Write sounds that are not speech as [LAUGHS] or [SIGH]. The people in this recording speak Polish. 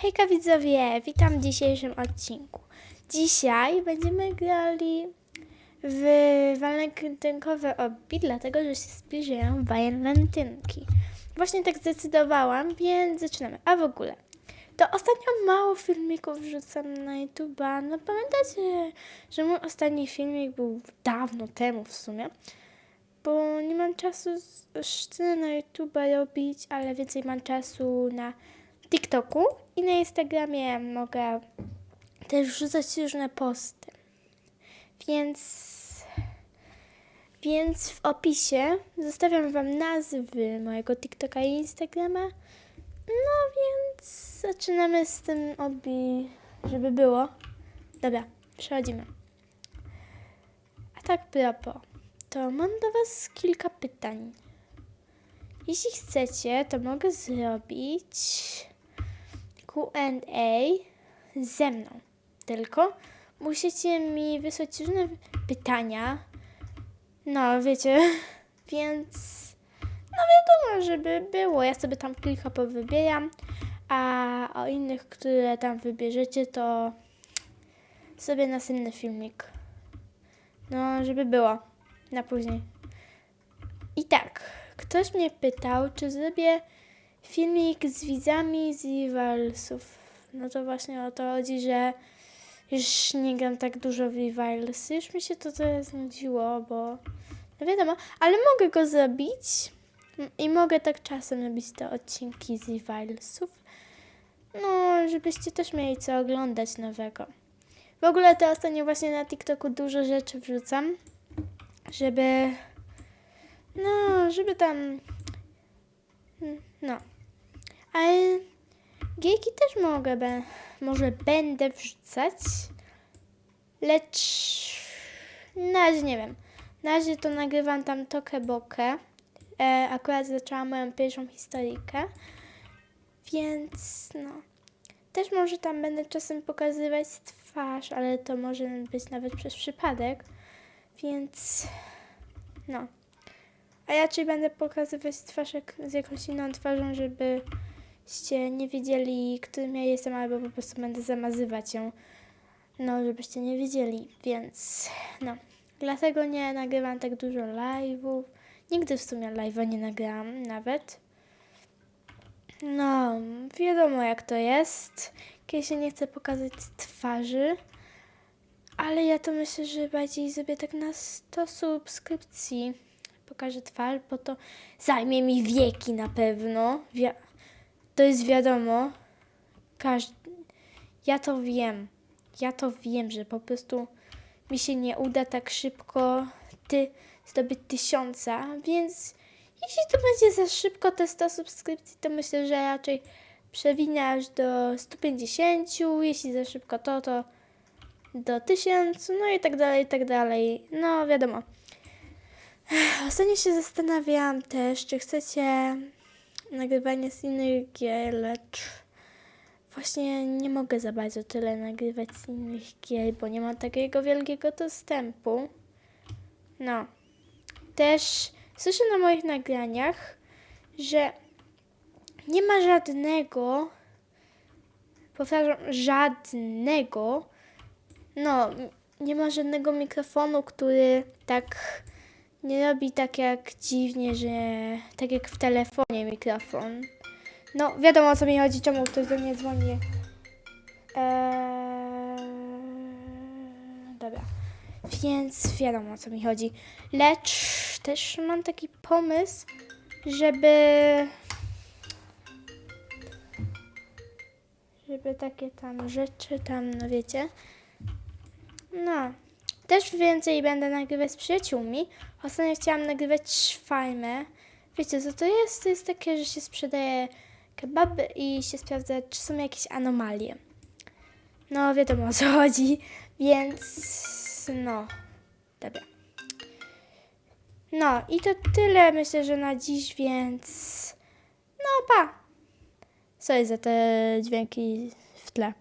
Hejka widzowie, witam w dzisiejszym odcinku. Dzisiaj będziemy grali w walentynkowe obi, dlatego że się zbliżają walentynki. Właśnie tak zdecydowałam, więc zaczynamy. A w ogóle, to ostatnio mało filmików wrzucam na YouTube'a. No pamiętacie, że mój ostatni filmik był dawno temu w sumie, bo nie mam czasu sceny na YouTube'a robić, ale więcej mam czasu na TikToku i na Instagramie mogę też wrzucać różne posty. Więc, więc w opisie zostawiam Wam nazwy mojego TikToka i Instagrama. No więc zaczynamy z tym obi, żeby było. Dobra, przechodzimy. A tak propos, to mam do Was kilka pytań. Jeśli chcecie, to mogę zrobić QA ze mną. Tylko musicie mi wysłać różne pytania. No, wiecie, [LAUGHS] więc no wiadomo, żeby było. Ja sobie tam kilka powybieram, a o innych, które tam wybierzecie, to sobie następny filmik. No, żeby było na później. I tak, ktoś mnie pytał, czy zrobię filmik z widzami z Rivalsów. No to właśnie o to chodzi, że już nie gram tak dużo w Rivals. Już mi się to trochę znudziło, bo no wiadomo, ale mogę go zrobić i mogę tak czasem robić te odcinki z Rivalsów. No, żebyście też mieli co oglądać nowego. W ogóle to ostatnio właśnie na TikToku dużo rzeczy wrzucam, żeby no, żeby tam. No. Ale gejki też mogę, be, może będę wrzucać. Lecz. Na razie nie wiem. Na razie to nagrywam tam tokę bokę. E, akurat zaczęłam moją pierwszą historyjkę. Więc no. Też może tam będę czasem pokazywać twarz, ale to może być nawet przez przypadek. Więc no. A ja raczej będę pokazywać twarz jak, z jakąś inną twarzą, żebyście nie wiedzieli, którym ja jestem, albo po prostu będę zamazywać ją. No, żebyście nie wiedzieli, więc no. Dlatego nie nagrywam tak dużo live'ów. Nigdy w sumie live'a nie nagrałam nawet. No, wiadomo jak to jest. Kiedy się nie chce pokazać twarzy. Ale ja to myślę, że bardziej zrobię tak na 100 subskrypcji. Pokażę twarz, bo to zajmie mi wieki na pewno. To jest wiadomo. Ja to wiem. Ja to wiem, że po prostu mi się nie uda tak szybko ty zdobyć tysiąca, więc jeśli to będzie za szybko te 100 subskrypcji, to myślę, że raczej przewinę aż do 150, jeśli za szybko to, to do 1000, no i tak dalej, i tak dalej. No wiadomo. Ostatnio się zastanawiałam też, czy chcecie nagrywanie z innych gier, lecz właśnie nie mogę za bardzo tyle nagrywać z innych gier, bo nie mam takiego wielkiego dostępu. No. Też słyszę na moich nagraniach, że nie ma żadnego, powtarzam, żadnego, no, nie ma żadnego mikrofonu, który tak nie robi tak jak dziwnie, że tak jak w telefonie mikrofon. No, wiadomo o co mi chodzi, czemu ktoś do mnie dzwoni. Eee, dobra. Więc wiadomo o co mi chodzi. Lecz też mam taki pomysł, żeby. Żeby takie tam rzeczy tam, no wiecie. No. Też więcej będę nagrywać z przyjaciółmi. Ostatnio chciałam nagrywać szwajmę. Wiecie co to jest? To jest takie, że się sprzedaje kebaby i się sprawdza, czy są jakieś anomalie. No wiadomo [LAUGHS] o co chodzi, więc no, dobra. No i to tyle myślę, że na dziś, więc no pa. Sorry za te dźwięki w tle.